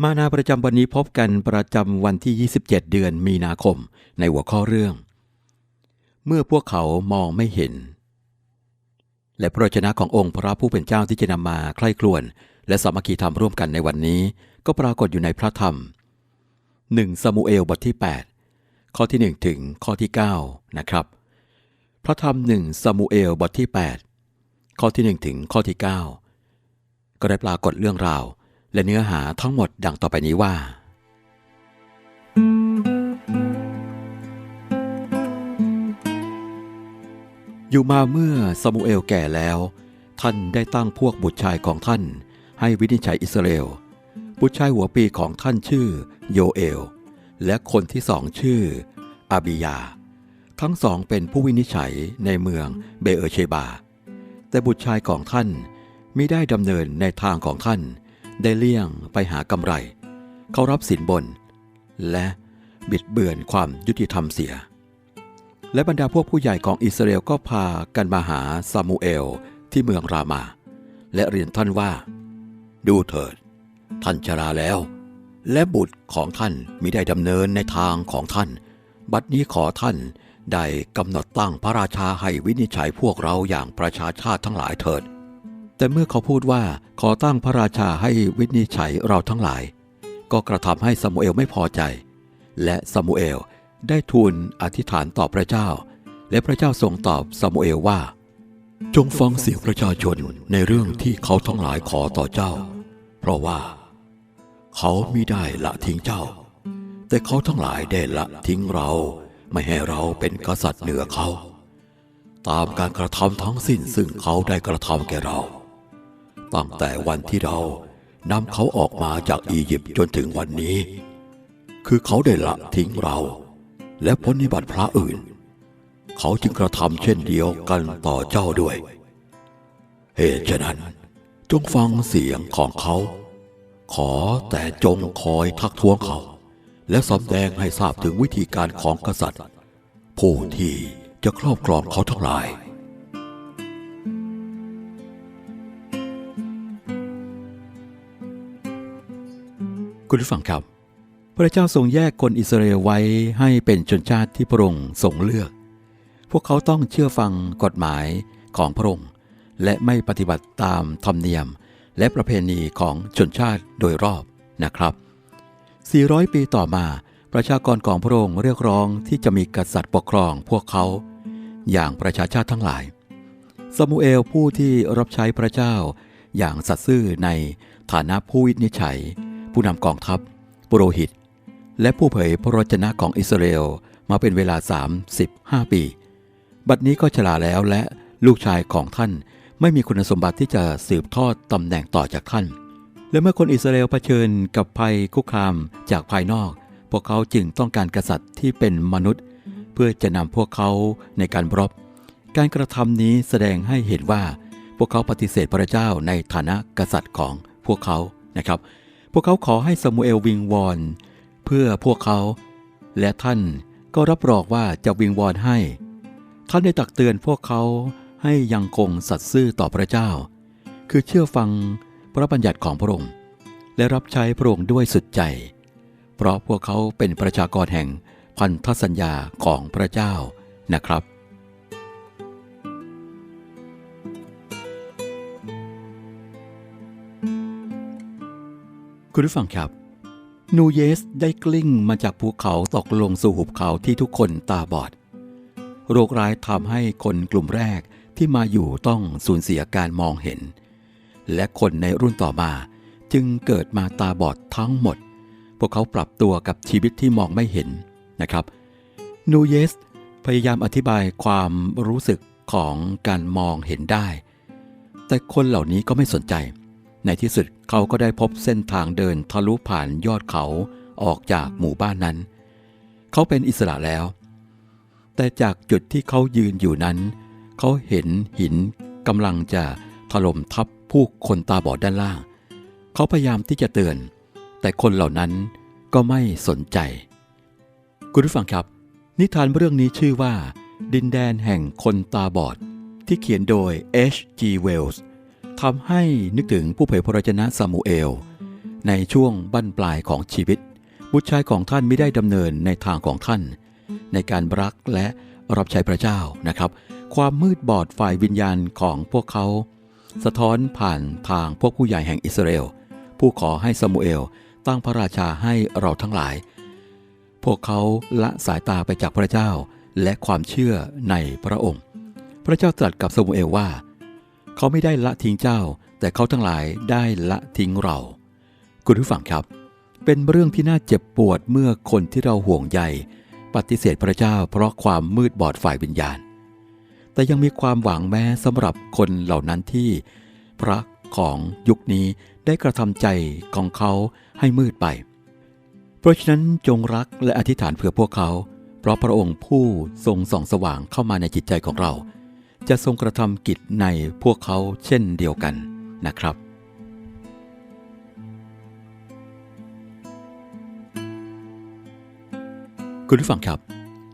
มานาประจำวันนี้พบกันประจำวันที่ 27 เดือนมีนาคมในหัวข้อเรื่อง เมื่อพวกเขามองไม่เห็น และพระวจนะขององค์พระผู้เป็นเจ้าที่จะนำมาใคร่ครวญและสามัคคีธรรมร่วมกันในวันนี้ ก็ปรากฏอยู่ในพระธรรม 1 ซามูเอลบทที่ 8 ข้อที่ 1 ถึงข้อที่ 9 นะครับ พระธรรม 1 ซามูเอลบทที่ 8 ข้อที่ 1 ถึงข้อที่ 9 ก็ได้ปรากฏเรื่องราว และเนื้อหาทั้งหมดดังต่อไปนี้ว่า อยู่มาเมื่อซามูเอลแก่แล้ว ท่านได้ตั้งพวกบุตรชายของท่าน ให้วินิจฉัยอิสราเอล บุตรชายหัวปีของท่านชื่อโยเอล และคนที่สองชื่ออาบิยา ทั้งสองเป็นผู้วินิจฉัยในเมืองเบเอเชบา แต่บุตรชายของท่านมิได้ดำเนินในทางของท่าน ได้เลี่ยงไปหากำไร เขารับสินบน และบิดเบือนความยุติธรรมเสีย และบรรดาพวกผู้ใหญ่ของอิสราเอลก็พากันมาหาซามูเอลที่เมืองรามา และเรียนท่านว่า ดูเถิด ท่านชราแล้ว และบุตรของท่านมิได้ดำเนินในทางของท่าน บัดนี้ขอท่านได้กำหนดตั้งพระราชาให้วินิจฉัยพวกเราอย่างประชาชาติทั้งหลายเถิด แต่เมื่อเขาพูดว่าขอตั้งพระราชาให้วินิจฉัยเราทั้งหลาย ก็กระทำให้ซามูเอลไม่พอใจ และซามูเอลได้ทูลอธิษฐานต่อพระเจ้า และพระเจ้าทรงตอบซามูเอลว่า จงฟังเสียงประชาชนในเรื่องที่เขาทั้งหลายขอต่อเจ้า เพราะว่า เขามิได้ละทิ้งเจ้า แต่เขาทั้งหลายได้ละทิ้งเราไม่ให้เราเป็นกษัตริย์เหนือเขา ตามการกระทำทั้งสิ้นซึ่งเขาได้กระทำแก่เรา ตั้งแต่วันที่เรานำเขาออกมาจากอียิปต์จนถึงวันนี้ คือเขาได้ละทิ้งเรา และพ้นนิบัติพระอื่น เขาจึงกระทำเช่นเดียวกันต่อเจ้าด้วย เหตุฉะนั้น จงฟังเสียงของเขา ขอแต่จงคอยทักท้วงเขา และสำแดงให้ทราบถึงวิธีการของกษัตริย์ ผู้ที่จะครอบครองเขาทั้งหลาย คุณผู้ฟังครับ พระเจ้าทรงแยกคนอิสราเอลไว้ให้เป็นชนชาติที่พระองค์ทรงเลือก พวกเขาต้องเชื่อฟังกฎหมายของพระองค์ และไม่ปฏิบัติตามธรรมเนียม และประเพณีของชนชาติโดยรอบนะครับ 400 ปีต่อมาประชากรของพระองค์เรียกร้องที่จะมีกษัตริย์ปกครองพวกเขา อย่างประชาชาติทั้งหลายซามูเอลผู้ที่รับใช้พระเจ้าอย่างสัตย์ซื่อในฐานะผู้วินิจฉัย ผู้นำกองทัพ ปุโรหิต และผู้เผยพระวจนะของอิสราเอลมาเป็นเวลา 35 ปี บัดนี้ก็ชราแล้วและลูกชายของท่านไม่มีคุณสมบัติที่จะสืบทอดตำแหน่งต่อจากท่าน และเมื่อคนอิสราเอลเผชิญกับภัยคุกคามจากภายนอก พวกเขาจึงต้องการกษัตริย์ที่เป็นมนุษย์ เพื่อจะนำพวกเขาในการรบ การกระทำนี้แสดงให้เห็นว่า พวกเขาปฏิเสธพระเจ้าในฐานะกษัตริย์ของพวกเขานะครับ พวกเขาขอให้ซามูเอลวิงวอน เพื่อพวกเขา และท่านก็รับรองว่าจะวิงวอนให้ ท่านได้ตักเตือนพวกเขาให้ยังคงสัตย์ซื่อต่อพระเจ้า คือเชื่อฟังพระบัญญัติของพระองค์ และรับใช้พระองค์ด้วยสุดใจ เพราะพวกเขาเป็นประชากรแห่งพันธสัญญาของพระเจ้านะครับ คุณผู้ฟังครับ นูเยสได้กลิ้งมาจากภูเขาตกลงสู่หุบเขาที่ทุกคนตาบอด โรคร้ายทำให้คนกลุ่มแรกที่มาอยู่ต้องสูญเสียการมองเห็น และคนในรุ่นต่อมาจึงเกิดมาตาบอดทั้งหมด พวกเขาปรับตัวกับชีวิตที่มองไม่เห็นนะครับ นูเยสพยายามอธิบายความรู้สึกของการมองเห็นได้ แต่คนเหล่านี้ก็ไม่สนใจ ในที่สุดเขาก็ได้พบเส้นทางเดินทะลุผ่านยอดเขาออกจากหมู่บ้านนั้น เขาเป็นอิสระแล้ว แต่จากจุดที่เขายืนอยู่นั้น เขาเห็นหินกำลังจะถล่มทับผู้คนตาบอดด้านล่าง เขาพยายามที่จะเตือน แต่คนเหล่านั้นก็ไม่สนใจ คุณผู้ฟังครับ นิทานเรื่องนี้ชื่อว่า ดินแดนแห่งคนตาบอด ที่เขียนโดย H.G. Wells ทำให้นึกถึงผู้เผยพระวจนะซามูเอล ในช่วงบั้นปลายของชีวิต บุตรชายของท่านไม่ได้ดำเนินในทางของท่าน ในการรักและรับใช้พระเจ้านะครับ ความมืดบอดฝ่ายวิญญาณของพวกเขา สะท้อนผ่านทางพวกผู้ใหญ่แห่งอิสราเอล ผู้ขอให้ซามูเอลตั้งพระราชาให้เราทั้งหลาย พวกเขาละสายตาไปจากพระเจ้าและความเชื่อในพระองค์ พระเจ้าตรัสกับซามูเอลว่า เขาไม่ได้ละทิ้งเจ้า แต่เขาทั้งหลายได้ละทิ้งเรา คุณผู้ฟังครับ เป็นเรื่องที่น่าเจ็บปวดเมื่อคนที่เราห่วงใยปฏิเสธพระเจ้าเพราะความมืดบอดฝ่ายวิญญาณ แต่ยังมีความหวังแม้สำหรับคนเหล่านั้นที่ พระของยุคนี้ได้กระทำใจของเขาให้มืดไป เพราะฉะนั้นจงรักและอธิษฐานเผื่อพวกเขา เพราะพระองค์ผู้ทรงส่องสว่างเข้ามาในจิตใจของเรา จะทรงกระทำกิจในพวกเขาเช่นเดียวกันนะครับ คุณผู้ฟังครับ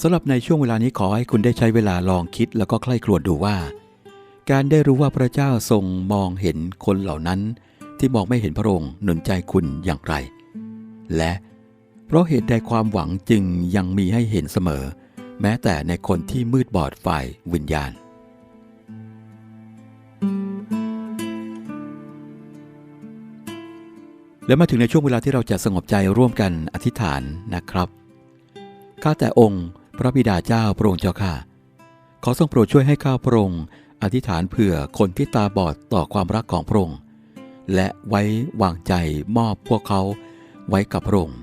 สำหรับในช่วงเวลานี้ขอให้คุณได้ใช้เวลาลองคิดแล้วก็ใคร่ครวญดูว่า การได้รู้ว่าพระเจ้าทรงมองเห็นคนเหล่านั้น ที่มองไม่เห็นพระองค์หนุนใจคุณอย่างไร และเพราะเหตุใดความหวังจึงยังมีให้เห็นเสมอ แม้แต่ในคนที่มืดบอดฝ่ายวิญญาณ และมาถึงในช่วงเวลาที่เราจะสงบใจร่วมกันอธิษฐานนะครับ ข้าแต่องค์พระบิดาเจ้าพระองค์เจ้าข้าขอทรงโปรดช่วยให้ข้าพระองค์อธิษฐานเผื่อคนที่ตาบอดต่อความรักของพระองค์ และไว้วางใจมอบพวกเขาไว้กับพระองค์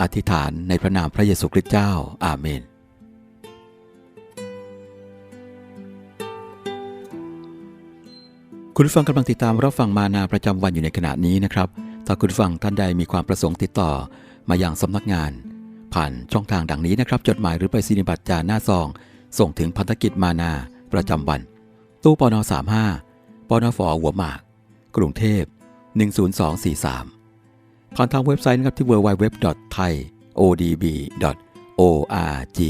อธิษฐานในพระนามพระเยซูคริสต์เจ้า อาเมน คุณฟังกำลังติดตามรับฟังมานาประจำวันอยู่ในขณะนี้นะครับ ถ้าคุณฟังท่านใดมีความประสงค์ติดต่อมาอย่างสำนักงาน ผ่านช่องทางดังนี้นะครับ จดหมายหรือไปสินิบัตรจาหน้าซอง ส่งถึงพันธกิจมานา ประจำวัน ตู้ปน35ปนฟหัวหมาก กรุงเทพ 10243 ผ่านทางเว็บไซต์นะครับที่ www.thaiodb.org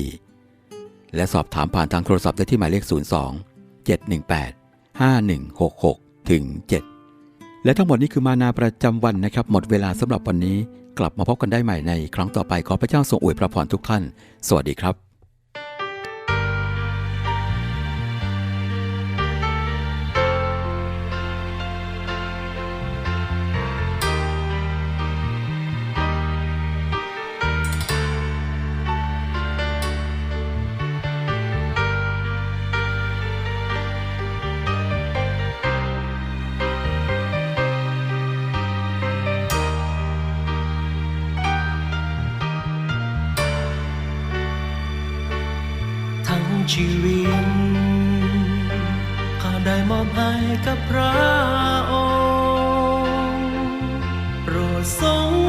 และสอบถามผ่านทางโทรศัพท์ได้ที่หมายเลข 02 718 5166ถึง7 และทั้งหมดนี้คือมานาประจำวันนะครับ หมดเวลาสำหรับวันนี้ กลับมาพบกันได้ใหม่ในครั้งต่อไปขอพระเจ้าทรงอวยพระพรทุกท่าน สวัสดีครับ ชีวิตข้าได้มอบให้กับพระองค์โปรดทรง